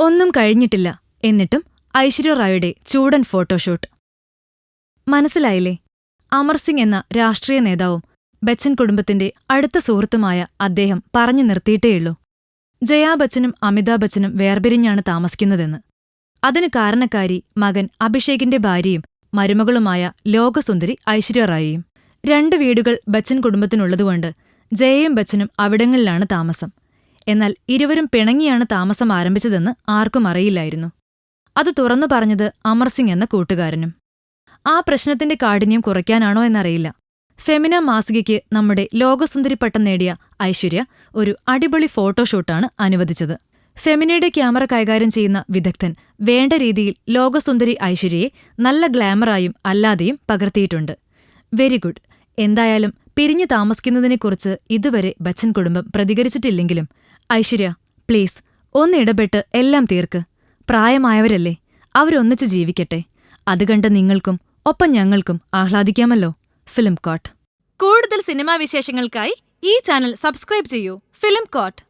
ഒന്നും കഴിഞ്ഞിട്ടില്ല. എന്നിട്ടും ഐശ്വര്യ റായുടെ ചൂടൻ ഫോട്ടോഷൂട്ട്. മനസ്സിലായില്ലേ? അമർ സിംഗ് എന്ന രാഷ്ട്രീയ നേതാവും ബച്ചൻ കുടുംബത്തിന്റെ അടുത്ത സുഹൃത്തുമായ അദ്ദേഹം പറഞ്ഞു നിർത്തിയിട്ടേയുള്ളൂ. ജയാ ബച്ചനും അമിതാഭ് ബച്ചനും വേർപിരിഞ്ഞാണ് താമസിക്കുന്നതെന്ന്. അതിന് കാരണക്കാരി മകൻ അഭിഷേകിന്റെ ഭാര്യയും മരുമകളുമായ ലോകസുന്ദരി ഐശ്വര്യ റായിയും. രണ്ട് വീടുകൾ ബച്ചൻ കുടുംബത്തിനുള്ളതുകൊണ്ട് ജയയും ബച്ചനും അവിടങ്ങളിലാണ് താമസം. എന്നാൽ ഇരുവരും പിണങ്ങിയാണ് താമസം ആരംഭിച്ചതെന്ന് ആർക്കും അറിയില്ലായിരുന്നു. അത് തുറന്നു പറഞ്ഞത് അമർസിംഗ് എന്ന കൂട്ടുകാരനും. ആ പ്രശ്നത്തിന്റെ കാഠിന്യം കുറയ്ക്കാനാണോ എന്നറിയില്ല. ഫെമിന മാസികയ്ക്ക് നമ്മുടെ ലോകസുന്ദരി പട്ടം നേടിയ ഐശ്വര്യ ഒരു അടിപൊളി ഫോട്ടോഷൂട്ടാണ് അനുവദിച്ചത്. ഫെമിനയുടെ ക്യാമറ കൈകാര്യം ചെയ്യുന്ന വിദഗ്ധൻ വേണ്ട രീതിയിൽ ലോകസുന്ദരി ഐശ്വര്യയെ നല്ല ഗ്ലാമറായും അല്ലാതെയും പകർത്തിയിട്ടുണ്ട്. Very good. എന്തായാലും പിരിഞ്ഞു താമസിക്കുന്നതിനെക്കുറിച്ച് ഇതുവരെ ബച്ചൻ കുടുംബം പ്രതികരിച്ചിട്ടില്ലെങ്കിലും ഐശ്വര്യ പ്ലീസ് ഒന്ന് ഇടപെട്ട് എല്ലാം തീർക്ക്. പ്രായമായവരല്ലേ അവരൊന്നിച്ച് ജീവിക്കട്ടെ. അത് കണ്ട് നിങ്ങൾക്കും ഒപ്പം ഞങ്ങൾക്കും ആഹ്ലാദിക്കാമല്ലോ. Film court. കൂടുതൽ സിനിമാ വിശേഷങ്ങൾക്കായി ഈ ചാനൽ സബ്സ്ക്രൈബ് ചെയ്യൂ. Film court.